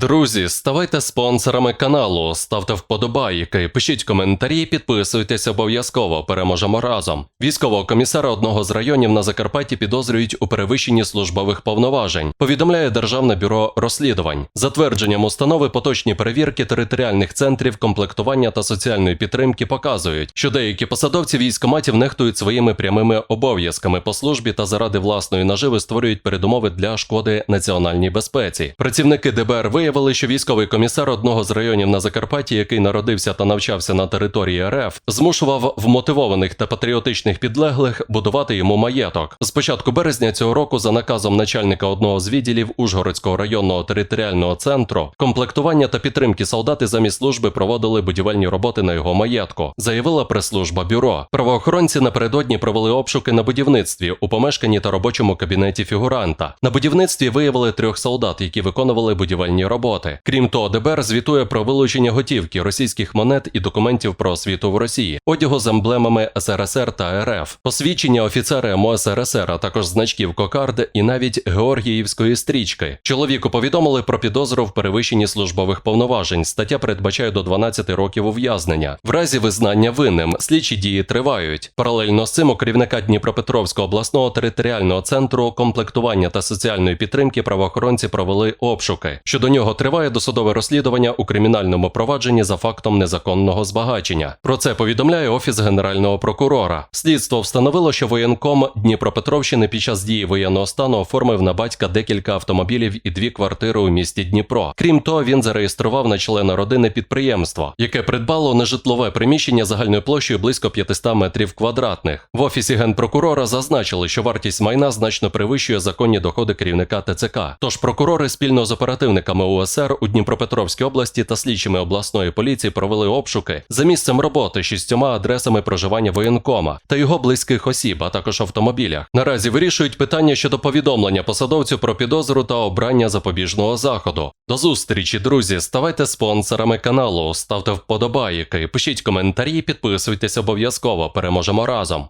Друзі, ставайте спонсорами каналу, ставте вподобайки, пишіть коментарі, підписуйтесь обов'язково. Переможемо разом. Військового комісара одного з районів на Закарпатті підозрюють у перевищенні службових повноважень. Повідомляє Державне бюро розслідувань. Затвердженням установи поточні перевірки територіальних центрів комплектування та соціальної підтримки показують, що деякі посадовці військоматів нехтують своїми прямими обов'язками по службі та заради власної наживи створюють передумови для шкоди національній безпеці. Працівники ДБР виявили, що військовий комісар одного з районів на Закарпатті, який народився та навчався на території РФ, змушував вмотивованих та патріотичних підлеглих будувати йому маєток. З початку березня цього року, за наказом начальника одного з відділів Ужгородського районного територіального центру, комплектування та підтримки солдати замість служби проводили будівельні роботи на його маєтку, заявила прес-служба бюро. Правоохоронці напередодні провели обшуки на будівництві у помешканні та робочому кабінеті фігуранта. На будівництві виявили трьох солдат, які виконували будівельні роботи. Крім того, ДБР звітує про вилучення готівки, російських монет і документів про освіту в Росії, одягу з емблемами СРСР та РФ, посвідчення офіцера МОСРСР, а також значків кокард і навіть Георгіївської стрічки. Чоловіку повідомили про підозру в перевищенні службових повноважень. Стаття передбачає до 12 років ув'язнення. В разі визнання винним слідчі дії тривають. Паралельно з цим у керівника Дніпропетровського обласного територіального центру комплектування та соціальної підтримки правоохоронці провели обшуки. Щодо нього триває досудове розслідування у кримінальному провадженні за фактом незаконного збагачення. Про це повідомляє офіс генерального прокурора. Слідство встановило, що воєнком Дніпропетровщини під час дії воєнного стану оформив на батька декілька автомобілів і дві квартири у місті Дніпро. Крім того, він зареєстрував на члена родини підприємство, яке придбало нежитлове приміщення загальною площею близько 500 метрів квадратних. В офісі генпрокурора зазначили, що вартість майна значно перевищує законні доходи керівника ТЦК. Тож прокурори спільно з оперативниками УСР у Дніпропетровській області та слідчими обласної поліції провели обшуки за місцем роботи шістьома адресами проживання воєнкома та його близьких осіб, а також автомобілях. Наразі вирішують питання щодо повідомлення посадовцю про підозру та обрання запобіжного заходу. До зустрічі, друзі! Ставайте спонсорами каналу, ставте вподобайки, пишіть коментарі, підписуйтесь обов'язково. Переможемо разом.